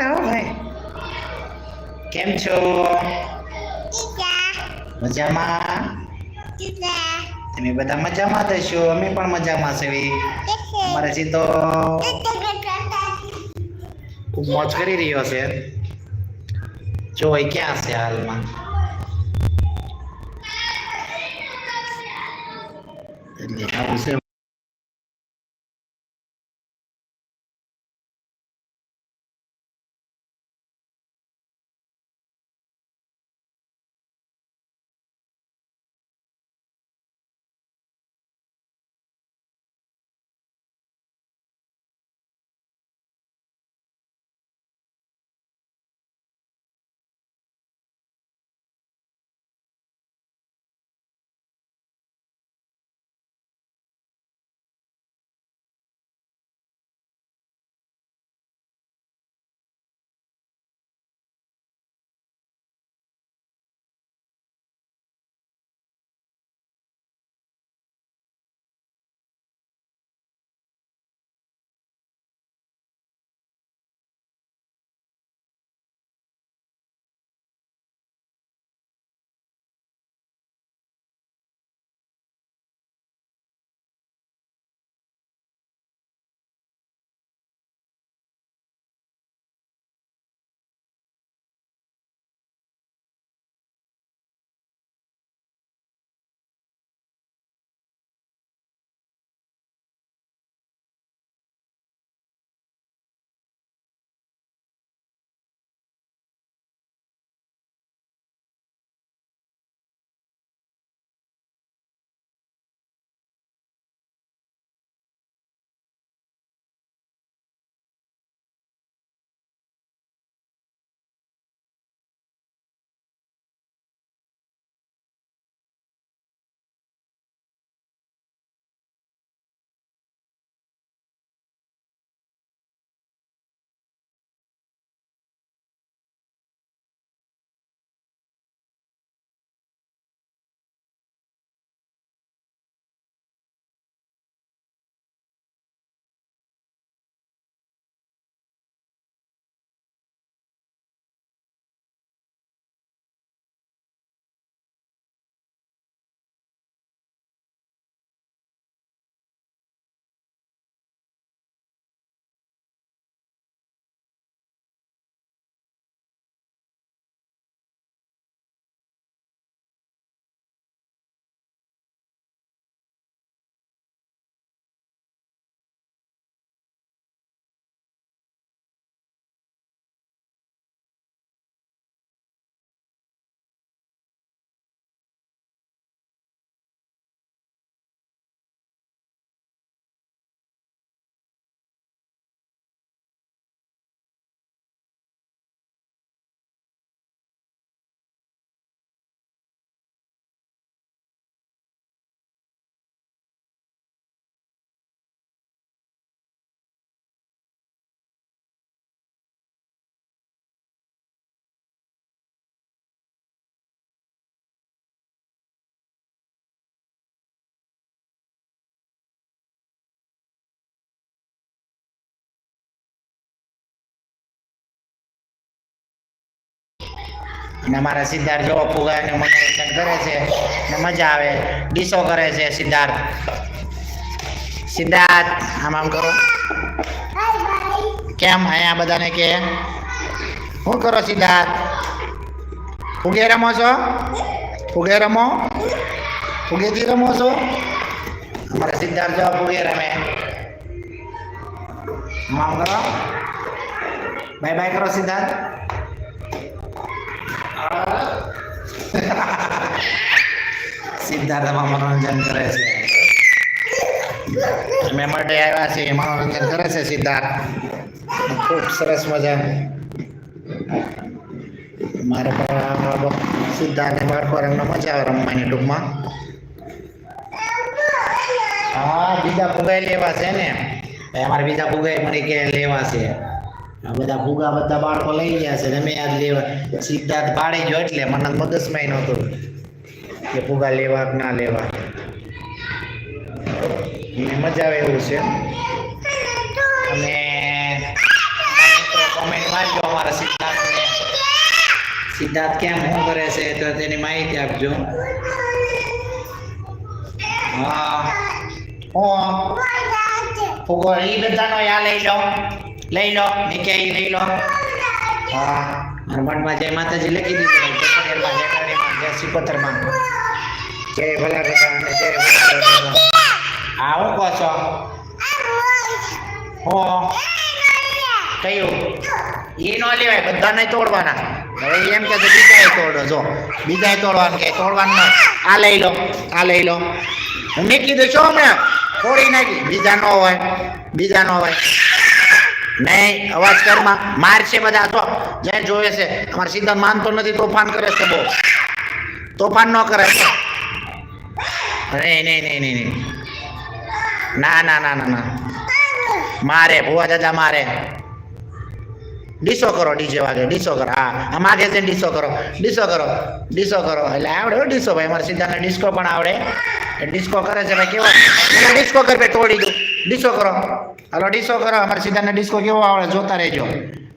આવડે ભાઈ. કેમ છો? મજામાં? તમે બધા મજામાં થશો અમે પણ મજામાં છે અમારે સીધો ખૂબ મોજ કરી રહ્યો છે. જો એ ક્યાં છે હાલમાં? એટલે આવું છે અને અમારા સિદ્ધાર્થ જો ફુગાને મનોરંજન કરે છે ને મજા આવે. ડીશો કરે છે સિદ્ધાર્થ. સિદ્ધાર્થ, આમ આમ કરો. કેમ અહીંયા બધાને કે? શું કરો સિદ્ધાર્થ? ફુગે રમો છો? ફુગે રમો? ફુગેથી રમો છો? અમારા સિદ્ધાર્થ જો ફુગે રમે. આમ કરો. બાય બાય કરો સિદ્ધાર્થ. સિદ્ધાર્થમાં મનોરંજન કરે છે. અમે માટે આવ્યા છીએ, મનોરંજન કરે છે સિદ્ધાર્થ. ખૂબ સરસ મજા. મારે સિદ્ધાર્થ બાળકો એમને મજા આવે રમવાની ટૂંકમાં. હા, બીજા પુગાઈ લેવા છે ને. અમારે બીજા પુગાઈ મરી કે લેવા છે. આ બધા ફુગા બધા બાળકો લઈ ગયા છે તમે મેં લેવા સિદ્ધાર્થ પાડી ગયો એટલે મને મગજમાં નહોતું કે ભૂગા લેવા કે ના લેવા. મને મજા આવે એવું છે. અને કોમેન્ટ મારજો સિદ્ધાર્થ કેમ શું કરે છે તો તેની માહિતી આપજો. હા. હું? ફુગો એ બધાનો યા લઈ લો. લઈ લો ઈ લઈ લો. હા હનુમાનમાં જય માતાજી લખી દીધું. જય કાળીમાં, જય સિકોતરમાં જય ભલા કાકા જય. હા હું કહો છો? હું? કયું? એ ન લેવાય બધાને તોડવાના. હવે એમ કે બીજાએ તોડો. જો બીજાએ તોડવાનું કે તોડવાનું આ લઈ લો આ લઈ લો. હું મેં કીધું છો હમણાં તોડી નાખી. બીજા ન હોય બીજા ન હોય. નહીં અવાજ કરમાં મારશે બધા. તો જે જોવે છે, અમારે સિદ્ધાંત માનતો નથી, તોફાન કરે છે બહુ. તોફાન ન કરે. નહીં નહીં નહીં નહીં નહીં. ના ના ના ના ના. મારે, ભુવા દાદા મારે. ડીસો કરો, ડીજે વાગે ડીસો કરો. હા આ માગે છે ડીસો કરો. ડીસો કરો ડીસો કરો. એટલે આવડે ડીસો ભાઈ, અમારે સીધાને ડિસ્કો પણ આવડે. ડિસ્કો કરે છે, ભાઈ, કેવો? ડિસ્કો કર તોડી દઉં ડીસો કરો. હાલો ડીસો કરો. અમારે સિદ્ધાર્થ ડિસ્કો કેવો આવડે, જોતા રહેજો.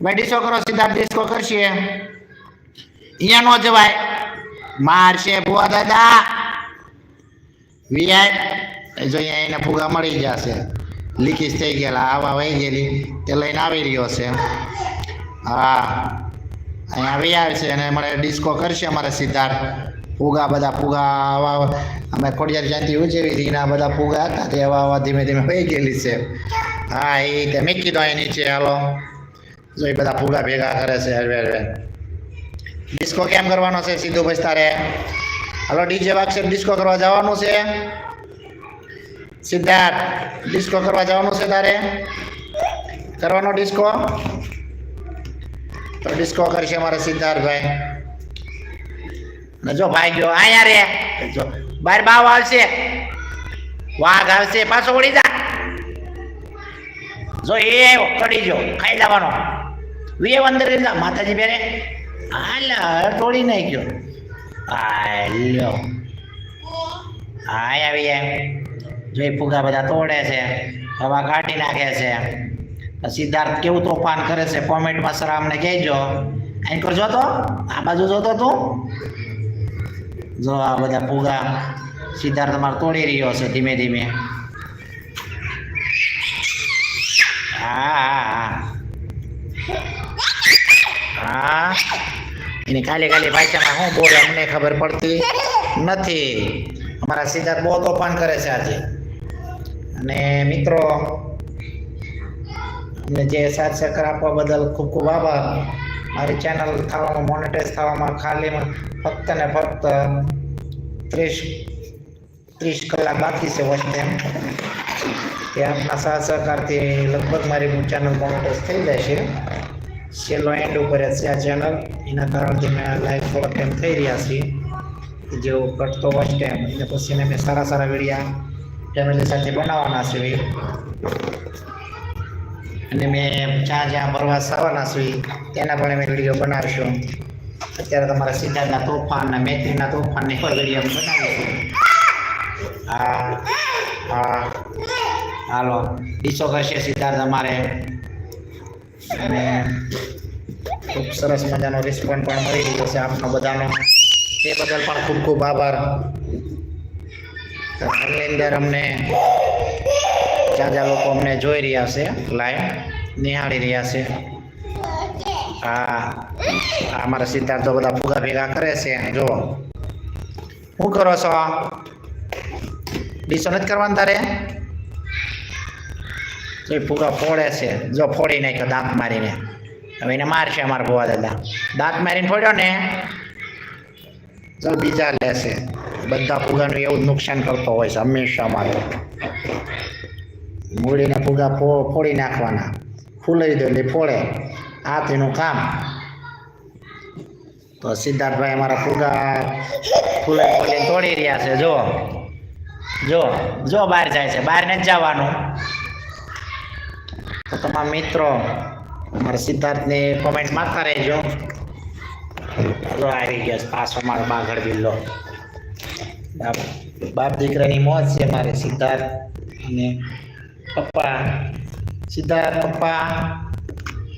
ભાઈ ડીસો કરો સિદ્ધાર્થ ડિસ્કો કરશે. અહીંયા નો જવાય. મારશે ભુવા દાદા. વીઆઈ જો અહીંયા એને ફુગા મળી જશે. લીકેજ થઈ ગયેલા, આવા વહી ગયેલી. તે લઈને આવી રહ્યો છે. હા. અહીંયા આવી આવશે અને અમારે ડિસ્કો કરશે અમારે સિદ્ધાર્થ ફુગા બધા ફુગા આવા અમે ખોડિયાર જ્યાંથી ઉજવી હતી એના બધા ફુગા હતા, તે આવા આવા ધીમે ધીમે વહી ગયેલી છે. હા, એ તે મૂકી દો અહીં નીચે, હાલો. જો એ બધા ફુગા ભેગા કરે છે હરવે હરવે ડિસ્કો કેમ કરવાનો છે સીધું ભાઈ તારે? હાલો, ડીજે વાગશે, ડિસ્કો કરવા જવાનું છે. સિદ્ધાર્થ, ડિસ્કો કરવા જવાનું છે તારે? કરવાનો ડિસ્કો? તો ડિસ્કો કરશે મારા સિદ્ધાર્થભાઈ. જો ભાઈ ગયો આયા રે. જો. બાર બાવ આવશે. વાઘ આવશે. પાછો વળી જા. જો એ આવ્યો ચડી જો ખાઈ જવાનો વીએ અંદર જા માતાજી બેરે હાલ તોડી નાખ્યો. હા લ્યો હા આવી એમ. જો એ ફુગા બધા તોડે છે હવા કાઢી નાખે છે. સિદ્ધાર્થ કેવું તોફાન કરે છે? કોમેન્ટમાં સર અમને કહેજો. અહીં કરજો તો. આ બાજુ જોતો તું. જો આ બધા ફુગા સિદ્ધાર્થ તમારે તોડી રહ્યો છે ધીમે ધીમે. હા એની કાલી કાલી ભાષામાં શું બોલે અમને ખબર પડતી નથી. અમારા સિદ્ધાર્થ બહુ તોફાન કરે છે આજે. અને મિત્રો, અમને જે સાથ સહકાર આપવા બદલ ખૂબ ખૂબ આભાર. મારી ચેનલ થવામાં મોનેટાઈઝ થવામાં ખાલી ફક્ત ને ફક્ત ત્રીસ ત્રીસ કલાક બાકી છે ટાઈમ એ આપના સહ સહકારથી લગભગ મારી ચેનલ મોનેટાઈઝ થઈ જાય છે. છેલ્લો એન્ડ ઉપર છે આ ચેનલ એના કારણથી મેં લાઈવ થોડો ટાઈમ થઈ રહ્યા છીએ. જેવો ઘટતો વોચ ટાઈમ એટલે પછી મેં સારા સારા વિડીયા ફેમિલી સાથે બનાવવાના છે. અને મેં જ્યાં જ્યાં પ્રવાસ આવવાના છું, તેના પણ અમે વીડિયો બનાવીશું. અત્યારે તમારા સિદ્ધાર્થના તોફાન અને મૈત્રીના તોફાન ને કોઈ વીડિયો બનાવીશું હા હા હાલો ડીસો કરશે સિદ્ધાર્થ અમારે. અને ખૂબ સરસ મજાનો રિસ્પોન્સ પણ મળી રહ્યો છે આપનો બધાનો. તે બદલ પણ ખૂબ ખૂબ આભાર. હાલની અંદર અમને જ્યાં જ્યાં લોકો અમને જોઈ રહ્યા છે લાઈવ નિહાળી રહ્યા છે. આ અમારા સિદ્ધાર્થો બધા ફુગા ભેગા કરે છે જો શું કરો છો? ડીસો નથી કરવાનું તારે? એ ફુગા ફોડે છે. જો ફોડી નાખ્યો દાંત મારીને. હવે એને મારશે અમારા ભુવા દાદા. દાંત મારીને ફોડ્યો ને? ચાલ બીજા લેશે બધા ફુગાનું એવું નુકસાન કરતો હોય છે, હંમેશા અમારે. મૂળીને ફુગા ફોડી નાખવાના. ફૂલાઈ દો ફોડે. આ તેનું કામ. તો સિદ્ધાર્થભાઈ અમારા ફુગા ફૂલે ફૂલે તોડી રહ્યા છે. જો જો જો બહાર જાય છે. બહાર નથી જવાનું. તો તમારા મિત્રો મારા સિદ્ધાર્થને કોમેન્ટ મારતા રહેજો. જો આવી ગયો છે પાછો મારો બાગડ બિલ્લો બાપ દીકરાની મોજ છે મારે સિદ્ધાર્થ અને પપ્પા. સિદ્ધાર્થ પપ્પા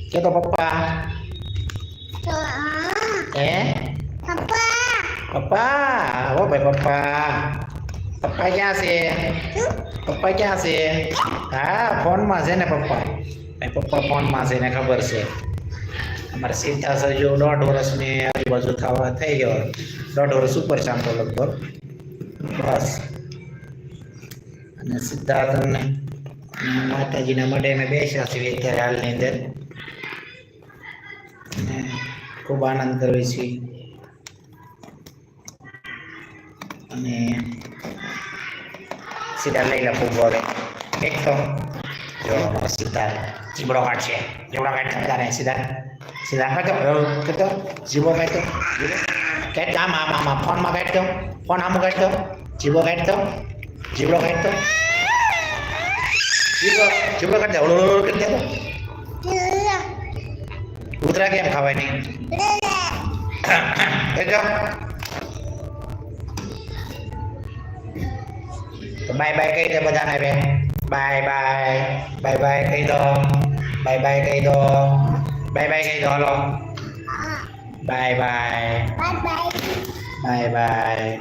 કે તો પપ્પા હે પપ્પા ઓ ભાઈ પપ્પા પપ્પા ક્યાં છે પપ્પા ક્યાં છે હા ફોનમાં છે ને પપ્પા ભાઈ પપ્પા ફોનમાં છે ને ખબર છે અમારે સીધા સર જો દોઢ વર્ષની આજુબાજુ થવા થઈ ગયો દોઢ વર્ષ ઉપર ચાંદો તો લગભગ બસ અને સિદ્ધાર્થ અને માતાજીના મઢે અમે બેસ્યા છીએ અત્યારે હાલની અંદર ખૂબ આનંદ કરીએ છીએ અને સીધા લઈ લે ખૂબ હવે. એક તો જો અમારો સીધા ચીબડો કાઢશે ચીબડો કાઢતા તારે સીધા. સીધા કાઢો કાઢતો જીબો કાઢતો કાઢ આમ આમ આમ આમ, ફોનમાં કાઢતો ફોન આમ કાઢતો જીબો કાઢતો જીબડો કાઢતો જીબડો જીબડો કાઢ દે. ઓળો ઓળો કરી દે કૂતરા કેમ ખાવાય નહીં એ જો. તો બાય બાય કહી દે બધાને બે બાય બાય બાય બાય કહી દો. બાય બાય કહી દો. બાય બાય કહી દો. Hello. Bye bye bye bye